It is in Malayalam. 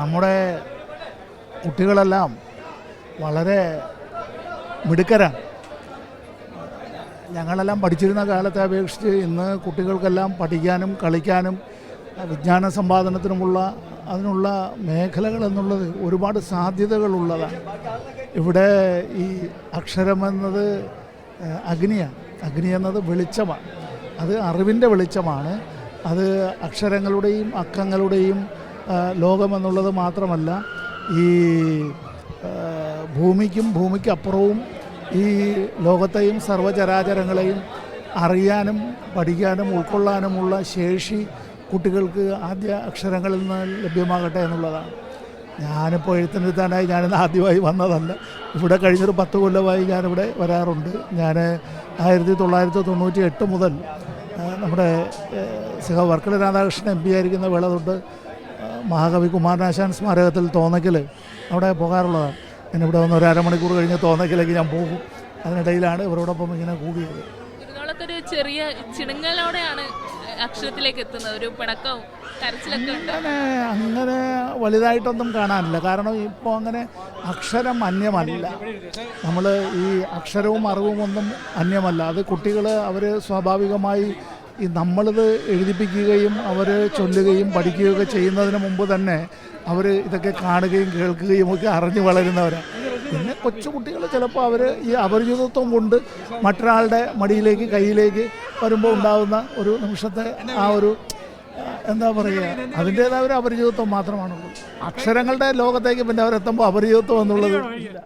നമ്മുടെ കുട്ടികളെല്ലാം വളരെ മിടുക്കരാണ്. ഞങ്ങളെല്ലാം പഠിച്ചിരുന്ന കാലത്തെ അപേക്ഷിച്ച് ഇന്ന് കുട്ടികൾക്കെല്ലാം പഠിക്കാനും കളിക്കാനും വിജ്ഞാന സമ്പാദനത്തിനുമുള്ള അതിനുള്ള മേഖലകൾ എന്നുള്ളത് ഒരുപാട് സാധ്യതകളുള്ളതാണ്. ഇവിടെ ഈ അക്ഷരമെന്നത് അഗ്നിയാണ് അഗ്നി എന്നത് വെളിച്ചമാണ്. അത് അറിവിന്റെ വെളിച്ചമാണ്. അത് അക്ഷരങ്ങളുടെയും അക്കങ്ങളുടെയും ലോകമെന്നുള്ളത് മാത്രമല്ല ഈ ഭൂമിക്കും ഭൂമിക്കപ്പുറവും ഈ ലോകത്തെയും സർവചരാചരങ്ങളെയും അറിയാനും പഠിക്കാനും ഉൾക്കൊള്ളാനുമുള്ള ശേഷി കുട്ടികൾക്ക് ആദ്യ അക്ഷരങ്ങളിൽ നിന്ന് ലഭ്യമാകട്ടെ എന്നുള്ളതാണ്. ഞാനിപ്പോൾ എഴുത്തിനിരുത്താനായി ഞാനിന്ന് ആദ്യമായി വന്നതല്ല. ഇവിടെ കഴിഞ്ഞൊരു പത്ത് കൊല്ലമായി ഞാനിവിടെ വരാറുണ്ട്. ഞാൻ ആയിരത്തി തൊള്ളായിരത്തി തൊണ്ണൂറ്റി എട്ട് മുതൽ നമ്മുടെ സഹ വർക്കല രാധാകൃഷ്ണൻ എം പി ആയിരിക്കുന്ന വേള തൊട്ട് മഹാകവി കുമാരനാശാൻ സ്മാരകത്തിൽ തോന്നയ്ക്കൽ അവിടെ പോകാറുള്ളതാണ്. ഞാൻ ഇവിടെ വന്ന് ഒരു അരമണിക്കൂർ കഴിഞ്ഞ് തോന്നയ്ക്കലേക്ക് ഞാൻ പോകും. അതിനിടയിലാണ് ഇവരോടൊപ്പം ഇങ്ങനെ കൂടിയത് ചെറിയ ചിണുങ്ങലോടെയാണ് അക്ഷരത്തിലേക്ക് എത്തുന്നത്. ഒരു പിണക്കവും കരച്ചിലൊക്കെ ഉണ്ട്? അങ്ങനെ അങ്ങനെ വലുതായിട്ടൊന്നും കാണാനില്ല. കാരണം ഇപ്പോൾ അങ്ങനെ അക്ഷരം അന്യമല്ല. നമ്മൾ ഈ അക്ഷരവും അറിവും ഒന്നും അന്യമല്ല. അത് കുട്ടികൾ അവർ സ്വാഭാവികമായി ഈ നമ്മളിത് എഴുതിപ്പിക്കുകയും അവർ ചൊല്ലുകയും പഠിക്കുകയൊക്കെ ചെയ്യുന്നതിന് മുമ്പ് തന്നെ അവർ ഇതൊക്കെ കാണുകയും കേൾക്കുകയും ഒക്കെ അറിഞ്ഞു വളരുന്നവരാണ് പിന്നെ കൊച്ചുകുട്ടികൾ ചിലപ്പോൾ അവർ ഈ അപരിചിതത്വം കൊണ്ട് മറ്റൊരാളുടെ മടിയിലേക്ക് കയ്യിലേക്ക് വരുമ്പോൾ ഉണ്ടാകുന്ന ഒരു നിമിഷത്തെ ആ ഒരു എന്താ പറയുക അതിന്റേതായ ഒരു അപരിചിതത്വം മാത്രമാണുള്ളൂ അക്ഷരങ്ങളുടെ ലോകത്തേക്ക് പിന്നെ അവരെത്തുമ്പോൾ അപരിചിതത്വം എന്നുള്ളത് ഇല്ല.